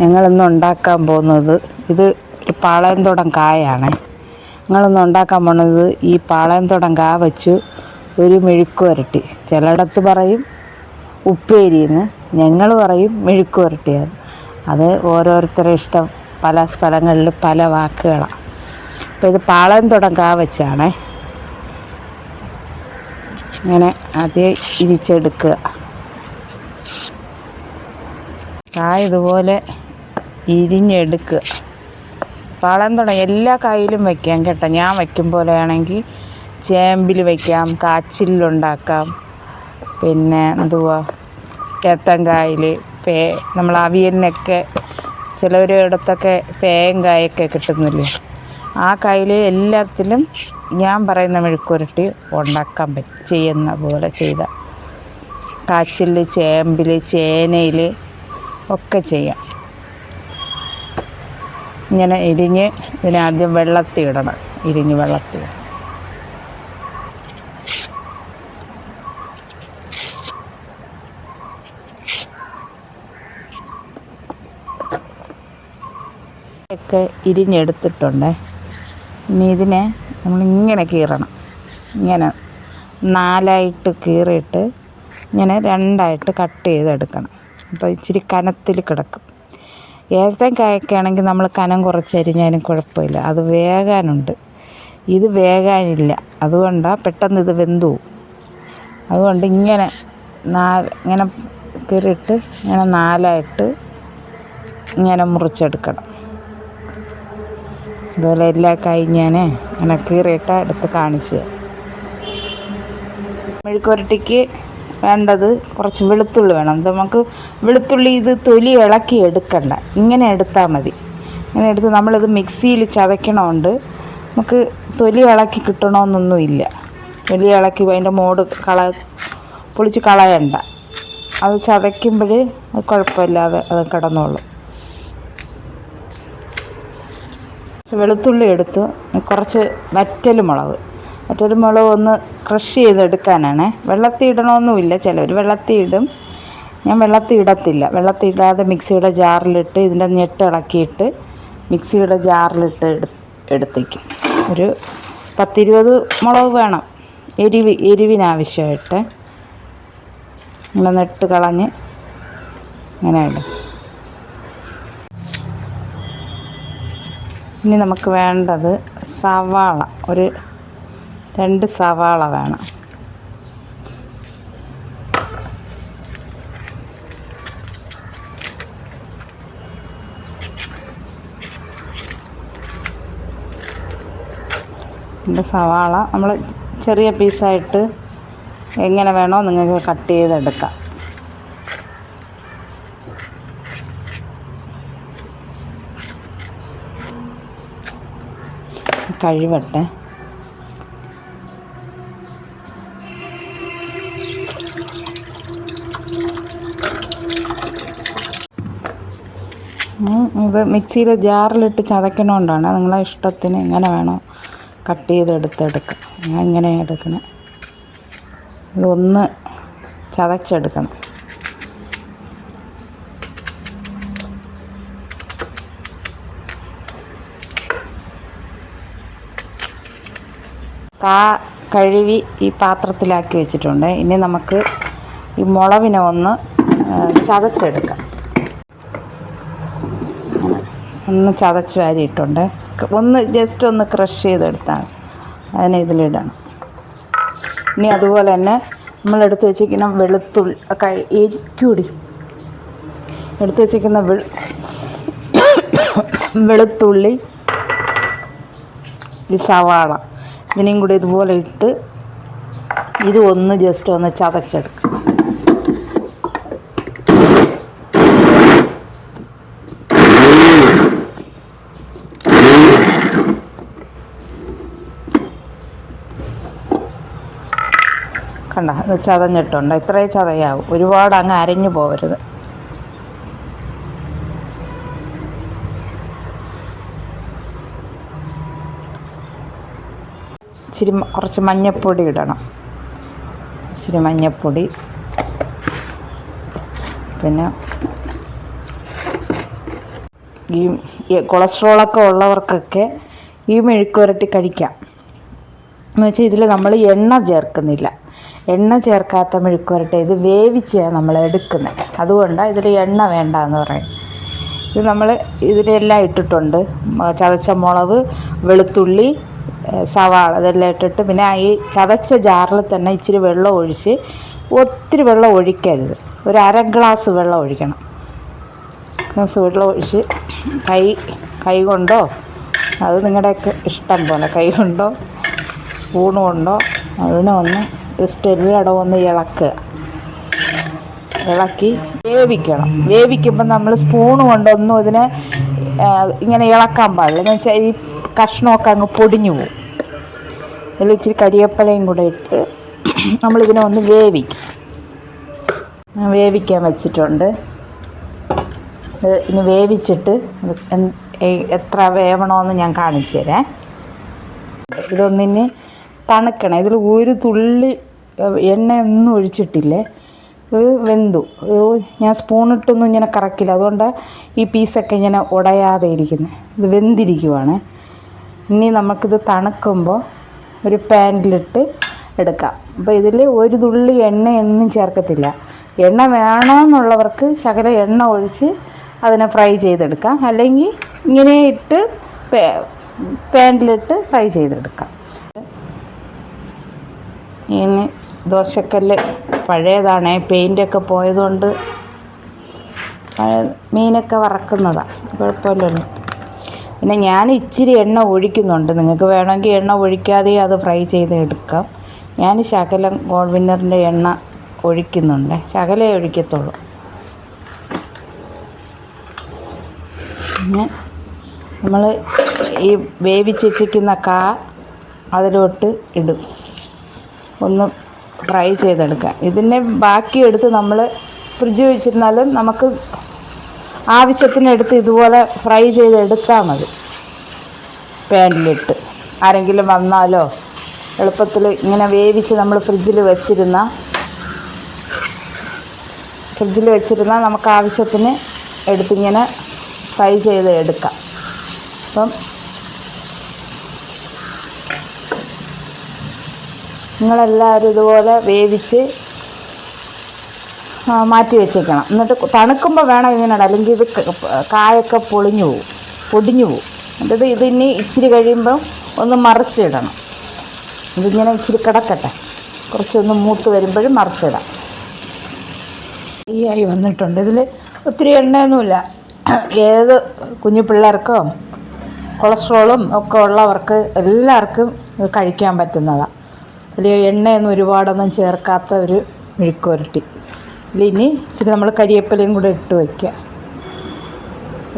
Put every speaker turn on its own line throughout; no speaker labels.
ഞങ്ങളിന്ന് ഉണ്ടാക്കാൻ പോകുന്നത് ഇത് ഒരു പാളയംതോടൻ കായാണ്. ഞങ്ങളിന്ന് ഉണ്ടാക്കാൻ പോകുന്നത് ഈ പാളയംതോടം കാ വെച്ച് ഒരു മെഴുക്ക് വരട്ടി. ചിലയിടത്ത് പറയും ഉപ്പേരിയെന്ന് ഞങ്ങൾ പറയും മെഴുക്ക് വരട്ടിയാണ് അത് ഓരോരുത്തരുടെ ഇഷ്ടം പല സ്ഥലങ്ങളിൽ പല വാക്കുകളാണ് അപ്പോൾ ഇത് പാളയംതോടം കാ വെച്ചാണേ. ഇങ്ങനെ ആദ്യം ഇരിച്ചെടുക്കുക. കായ ഇതുപോലെ ഇരിഞ്ഞെടുക്കുക വളം തുടങ്ങി എല്ലാ കായിലും വയ്ക്കാം കേട്ടോ. ഞാൻ വയ്ക്കും പോലെയാണെങ്കിൽ ചേമ്പിൽ വയ്ക്കാം കാച്ചിലുണ്ടാക്കാം പിന്നെ എന്തുവാ? ഏത്തങ്കായിൽ പേ നമ്മൾ അവിയലിനൊക്കെ ചിലവരിടത്തൊക്കെ പേയും കായൊക്കെ കിട്ടുന്നില്ലേ? ആ കായിൽ എല്ലാത്തിലും ഞാൻ പറയുന്ന മെഴുക്കുരട്ടി ഉണ്ടാക്കാൻ പറ്റും ചെയ്യുന്ന പോലെ ചെയ്ത. കാച്ചിൽ ചേമ്പിൽ ചേനയിൽ ഒക്കെ ചെയ്യാം. ഇങ്ങനെ ഇരിഞ്ഞ് ഇതിനാദ്യം വെള്ളത്തിൽ ഇടണം ഇരിഞ്ഞ് വെള്ളത്തിൽ ഒക്കെ ഇരിഞ്ഞെടുത്തിട്ടുണ്ട്. ഇനി ഇതിനെ നമ്മൾ ഇങ്ങനെ കീറണം. ഇങ്ങനെ നാലായിട്ട് കീറിയിട്ട് ഇങ്ങനെ രണ്ടായിട്ട് കട്ട് ചെയ്തെടുക്കണം. അപ്പോൾ ഇച്ചിരി കനത്തിൽ കിടക്കും. ഏത്തക്കായൊക്കെ ആണെങ്കിൽ നമ്മൾ കനം കുറച്ചരിഞ്ഞാലും കുഴപ്പമില്ല. അത് വേകാനുണ്ട്. ഇത് വേകാനില്ല. അതുകൊണ്ടാണ് പെട്ടെന്ന് ഇത് വെന്തു അതുകൊണ്ട് ഇങ്ങനെ നാല് ഇങ്ങനെ കീറിയിട്ട് ഇങ്ങനെ നാലായിട്ട് ഇങ്ങനെ മുറിച്ചെടുക്കണം. അതുപോലെ എല്ലാ കായും ഞാൻ ഇങ്ങനെ കീറിയിട്ട് എടുത്ത് കാണിച്ചു മെഴുക്കുരട്ടിക്ക് വേണ്ടത് കുറച്ച് വെളുത്തുള്ളി വേണം. നമുക്ക് വെളുത്തുള്ളി ഇത് തൊലി ഇളക്കി എടുക്കണ്ട. ഇങ്ങനെ എടുത്താൽ മതി. ഇങ്ങനെ എടുത്ത് നമ്മളിത് മിക്സിയിൽ ചതയ്ക്കണമുണ്ട് നമുക്ക് തൊലി ഇളക്കി കിട്ടണമെന്നൊന്നുമില്ല തൊലി ഇളക്കി അതിന്റെ മോട് കള പൊളിച്ച് കളയണ്ട. അത് ചതയ്ക്കുമ്പോൾ അത് കുഴപ്പമില്ലാതെ അത് കിടന്നോളും. വെളുത്തുള്ളി എടുത്ത് കുറച്ച് വറ്റൽ മുളക്. വറ്റൽ മുളക് ഒന്ന് ക്രഷ് ചെയ്തെടുക്കാനാണ്. വെള്ളത്തിൽ ഇടണമൊന്നുമില്ല. ചിലവർ വെള്ളത്തിൽ ഇടും ഞാൻ വെള്ളത്തിൽ ഇടത്തില്ല വെള്ളത്തിൽ ഇടാതെ മിക്സിയുടെ ജാറിലിട്ട് ഇതിന്റെ ഞെട്ട് ഇളക്കിയിട്ട് മിക്സിയുടെ ജാറിലിട്ട് എടു എടുത്തേക്കും. ഒരു പത്തിരുപത് മുളക് വേണം. എരിവ് എരിവിനാവശ്യമായിട്ട്. ഇങ്ങനെ നെട്ട് കളഞ്ഞ് ഇങ്ങനെ ഇടും. ഇനി നമുക്ക് വേണ്ടത് സവാള. ഒരു രണ്ട് സവാള വേണം. രണ്ട് സവാള. നമ്മൾ ചെറിയ പീസായിട്ട് എങ്ങനെ വേണോ നിങ്ങൾക്ക് കട്ട് ചെയ്തെടുക്കാം. കഴിവട്ടെ. ഇത് മിക്സിയിൽ ജാറിലിട്ട് ചതയ്ക്കണോണ്ടാണ്. നിങ്ങളെ ഇഷ്ടത്തിന് എങ്ങനെ വേണോ കട്ട് ചെയ്തെടുത്തെടുക്കാം ഞാൻ ഇങ്ങനെ എടുക്കണേ. ഇതൊന്ന് ചതച്ചെടുക്കണം. കാ കഴുകി ഈ പാത്രത്തിലാക്കി വെച്ചിട്ടുണ്ട്. ഇനി നമുക്ക് ഈ മുളവിനെ ഒന്ന് ചതച്ചെടുക്കാം അങ്ങനെ ഒന്ന് ചതച്ച് വാരിയിട്ടുണ്ട്. ഒന്ന് ജസ്റ്റ് ഒന്ന് ക്രഷ് ചെയ്തെടുത്താൽ അതിനെ ഇതിലിടണം. ഇനി അതുപോലെ തന്നെ നമ്മൾ എടുത്ത് വെച്ചിരിക്കുന്ന വെളുത്തുള്ളി ഒക്കെ എരിക്കൂടി എടുത്ത് വെച്ചിരിക്കുന്ന വെളുത്തുള്ളി ഈ സവാള ഇതിനെയും കൂടി ഇതുപോലെ ഇട്ട് ഇത് ഒന്ന് ജസ്റ്റ് ഒന്ന് ചതച്ചെടുക്കും കണ്ട ഇത് ചതഞ്ഞിട്ടുണ്ട്. ഇത്രയും ചതയാവും. ഒരുപാട് അങ്ങ് അരഞ്ഞു പോകരുത് ഇച്ചിരി കുറച്ച് മഞ്ഞൾപ്പൊടി ഇടണം. ഇച്ചിരി മഞ്ഞൾപ്പൊടി പിന്നെ ഈ കൊളസ്ട്രോളൊക്കെ ഉള്ളവർക്കൊക്കെ ഈ മെഴുക്ക് പുരട്ടി കഴിക്കാം. എന്ന് വെച്ചാൽ ഇതിൽ നമ്മൾ എണ്ണ ചേർക്കുന്നില്ല. എണ്ണ ചേർക്കാത്ത മെഴുക്ക് വരട്ടെ ഇത് വേവിച്ചാണ് നമ്മൾ എടുക്കുന്നത്. അതുകൊണ്ടാണ് ഇതിൽ എണ്ണ വേണ്ട എന്ന് പറയും ഇത് നമ്മൾ ഇതിലെല്ലാം ഇട്ടിട്ടുണ്ട്. ചതച്ച മുളക് വെളുത്തുള്ളി സവാള ഇതെല്ലാം ഇട്ടിട്ട് പിന്നെ ഈ ചതച്ച ജാറിൽ തന്നെ ഇച്ചിരി വെള്ളം ഒഴിച്ച് ഒത്തിരി വെള്ളം ഒഴിക്കരുത്. ഒരു അര ഗ്ലാസ് വെള്ളം ഒഴിക്കണം. ഗ്ലാസ് വെള്ളം ഒഴിച്ച് കൈ കൈ കൊണ്ടോ അത് നിങ്ങളുടെയൊക്കെ ഇഷ്ടം പോലെ കൈ കൊണ്ടോ സ്പൂൺ കൊണ്ടോ അതിനെ ഒന്ന് ജസ്റ്റ് എല്ലായിടവും ഒന്ന് ഇളക്കുക ഇളക്കി വേവിക്കണം. വേവിക്കുമ്പോൾ നമ്മൾ സ്പൂൺ കൊണ്ടൊന്നും ഇതിനെ ഇങ്ങനെ ഇളക്കാൻ പാടില്ല. എന്ന് വെച്ചാൽ ഈ കഷ്ണമൊക്കെ അങ്ങ് പൊടിഞ്ഞു പോകും അതിൽ ഇച്ചിരി കരിയപ്പലയും കൂടെ ഇട്ട് നമ്മളിതിനെ ഒന്ന് വേവിക്കും. വേവിക്കാൻ വെച്ചിട്ടുണ്ട്. ഇനി വേവിച്ചിട്ട് എത്ര വേവണമെന്ന് ഞാൻ കാണിച്ചു തരാം. ഇതൊന്നിന് തണുക്കണം. ഇതിൽ ഒരു തുള്ളി എണ്ണ എണ്ണയൊന്നും ഒഴിച്ചിട്ടില്ലേ? വെന്തു. ഞാൻ സ്പൂണിട്ടൊന്നും ഇങ്ങനെ കറക്കില്ല. അതുകൊണ്ട് ഈ പീസൊക്കെ ഇങ്ങനെ ഉടയാതെ ഇരിക്കുന്നത് ഇത് വെന്തിരിക്കുവാണ്. ഇനി നമുക്കിത് തണുക്കുമ്പോൾ ഒരു പാനിലിട്ട് എടുക്കാം. അപ്പോൾ ഇതിൽ ഒരു തുള്ളി എണ്ണയൊന്നും ചേർക്കത്തില്ല. എണ്ണ വേണമെന്നുള്ളവർക്ക് ശകലം എണ്ണ ഒഴിച്ച് അതിനെ ഫ്രൈ ചെയ്തെടുക്കാം. അല്ലെങ്കിൽ ഇങ്ങനെ ഇട്ട് പാനിലിട്ട് ഫ്രൈ ചെയ്തെടുക്കാം. ഇനി ദോശക്കല്ല് പഴയതാണ്. പെയിന്റൊക്കെ പോയതുകൊണ്ട് പഴയ മീനൊക്കെ വറക്കുന്നതാണ് കുഴപ്പമില്ലല്ലോ. പിന്നെ ഞാൻ ഇച്ചിരി എണ്ണ ഒഴിക്കുന്നുണ്ട്. നിങ്ങൾക്ക് വേണമെങ്കിൽ എണ്ണ ഒഴിക്കാതെ അത് ഫ്രൈ ചെയ്ത് എടുക്കാം ഞാൻ ശകലം ഗോൾഡ് വിന്നറിന്റെ എണ്ണ ഒഴിക്കുന്നുണ്ട്. ശകലേ ഒഴിക്കത്തുള്ളൂ. പിന്നെ നമ്മൾ ഈ വേവിച്ച് വെച്ചിരിക്കുന്ന കാ അതിലോട്ട് ഇടും. ഒന്ന് ഫ്രൈ ചെയ്തെടുക്കുക ഇതിനെ ബാക്കി എടുത്ത് നമ്മൾ ഫ്രിഡ്ജ് വെച്ചിരുന്നാലും നമുക്ക് ആവശ്യത്തിനെടുത്ത് ഇതുപോലെ ഫ്രൈ ചെയ്തെടുത്താൽ മതി. പാനിലിട്ട്. ആരെങ്കിലും വന്നാലോ എളുപ്പത്തിൽ ഇങ്ങനെ വേവിച്ച് നമ്മൾ ഫ്രിഡ്ജിൽ വെച്ചിരുന്ന ഫ്രിഡ്ജിൽ വെച്ചിരുന്നാൽ നമുക്ക് ആവശ്യത്തിന് എടുത്തിങ്ങനെ ഫ്രൈ ചെയ്ത് എടുക്കാം അപ്പം നിങ്ങളെല്ലാവരും ഇതുപോലെ വേവിച്ച് മാറ്റി വെച്ചേക്കണം. എന്നിട്ട് തണുക്കുമ്പോൾ വേണം ഇങ്ങനെ അല്ലെങ്കിൽ ഇത് കായൊക്കെ പൊളിഞ്ഞു പോവും പൊടിഞ്ഞു പോവും. എന്നിട്ട് ഇത് ഇനി ഇച്ചിരി കഴിയുമ്പം ഒന്ന് മറിച്ചിടണം. ഇതിങ്ങനെ ഇച്ചിരി കിടക്കട്ടെ. കുറച്ചൊന്ന് മൂത്ത് വരുമ്പോഴും മറിച്ചിടാം. ഈ ആയി വന്നിട്ടുണ്ട്. ഇതിൽ ഒത്തിരി എണ്ണയൊന്നുമില്ല. ഏത് കുഞ്ഞു പിള്ളേർക്കും കൊളസ്ട്രോളും ഒക്കെ ഉള്ളവർക്ക് എല്ലാവർക്കും ഇത് കഴിക്കാൻ പറ്റുന്നതാണ് അതിൽ എണ്ണയൊന്നും ഒരുപാടൊന്നും ചേർക്കാത്ത ഒരു മെഴുക്ക് പുരട്ടി. ഇതിൽ ഇനി ഇച്ചിരി നമ്മൾ കരിയേപ്പിലയും കൂടെ ഇട്ട് വയ്ക്കുക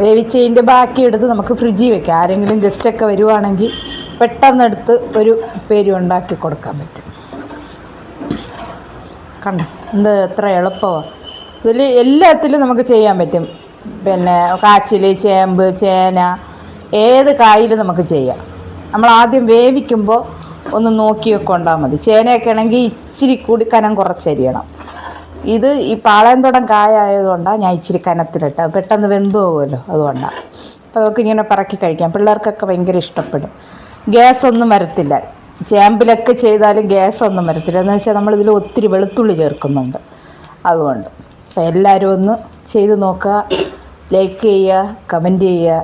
വേവിച്ചതിന്റെ ബാക്കി എടുത്ത് നമുക്ക് ഫ്രിഡ്ജിൽ വെക്കാം ആരെങ്കിലും ഗസ്റ്റൊക്കെ വരുവാണെങ്കിൽ പെട്ടെന്നെടുത്ത് ഒരു ഉപ്പേരി ഉണ്ടാക്കി കൊടുക്കാൻ പറ്റും. കണ്ട? എന്ത് എത്ര എളുപ്പമാണ് ഇതിൽ എല്ലാത്തിലും നമുക്ക് ചെയ്യാൻ പറ്റും. പിന്നെ കാച്ചിൽ ചേമ്പ് ചേന ഏത് കായിലും നമുക്ക് ചെയ്യാം. നമ്മൾ ആദ്യം വേവിക്കുമ്പോൾ ഒന്ന് നോക്കി കൊണ്ടാൽ മതി. ചേനയൊക്കെ ആണെങ്കിൽ ഇച്ചിരി കൂടി കനം കുറച്ചരിയണം ഇത് ഈ പാളയംതോടം കായ ആയതുകൊണ്ടാണ് ഞാൻ ഇച്ചിരി കനത്തിലിട്ട് പെട്ടെന്ന് വെന്ത് പോകുമല്ലോ അതുകൊണ്ടാണ് അപ്പോൾ നമുക്ക് ഇങ്ങനെ പറക്കി കഴിക്കാം. പിള്ളേർക്കൊക്കെ ഭയങ്കര ഇഷ്ടപ്പെടും. ഗ്യാസ് ഒന്നും വരത്തില്ല. ചേമ്പിലൊക്കെ ചെയ്താലും ഗ്യാസ് ഒന്നും വരത്തില്ല. എന്ന് വെച്ചാൽ നമ്മളിതിൽ ഒത്തിരി വെളുത്തുള്ളി ചേർക്കുന്നുണ്ട്. അതുകൊണ്ട്. അപ്പോൾ എല്ലാവരും ഒന്ന് ചെയ്ത് നോക്കുക. ലൈക്ക് ചെയ്യുക കമന്റ് ചെയ്യുക.